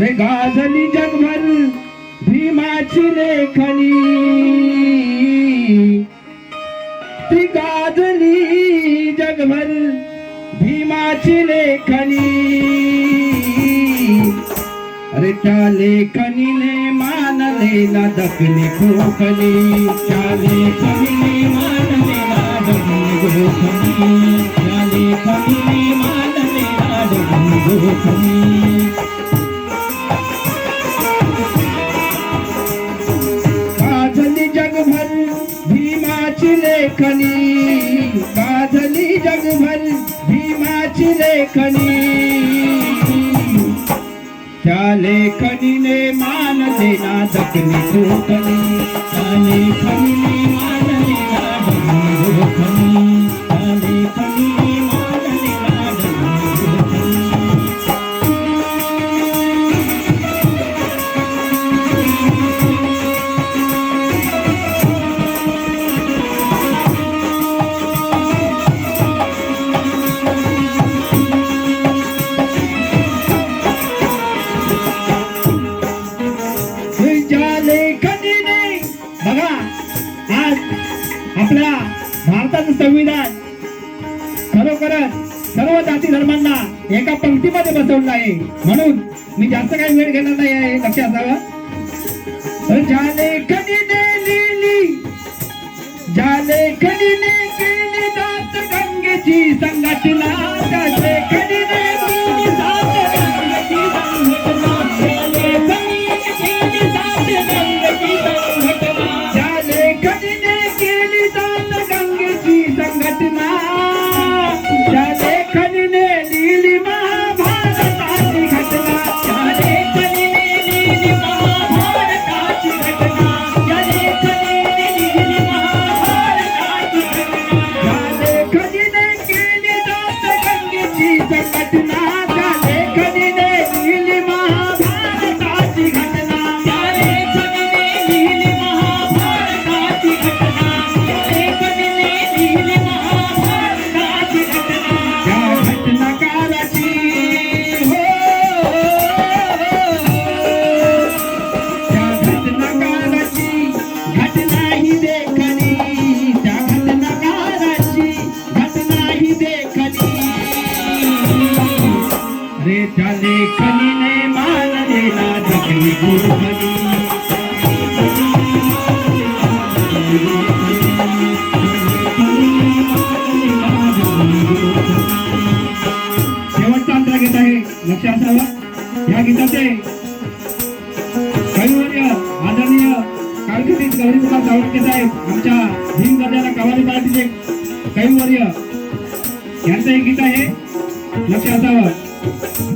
रे गाजली जगभर भीमाची लेखनी ती गाजली जगभर भीमाची लेखनी अरे त्या लेखनीने मानले ना दखली खोकली त्या लेखनीने मानले गाजली जगभर भीमाची लेखनी. गाजली जगभर भीमाची लेखनी. त्या लेखनीने मान देना दखनी कोकणी त्या लेखनीने आपल्या भारताचं संविधान खरोखरच सर्व जाती धर्मांना एका पंक्तीमध्ये बसवलं आहे. म्हणून मी जास्त काही वेळ घेणार नाही हे लक्षात असावं शेवटचा अंतरा गीत आहे लक्ष असावं या गीताचे कैवल्य आदरणीय कारकिर्दीत गौरीप्रकाश सावंत साहेब आमच्या हिंद गजाला कवाली पार्टीचे कैवर्य यांचं एक गीत आहे लक्ष असावं.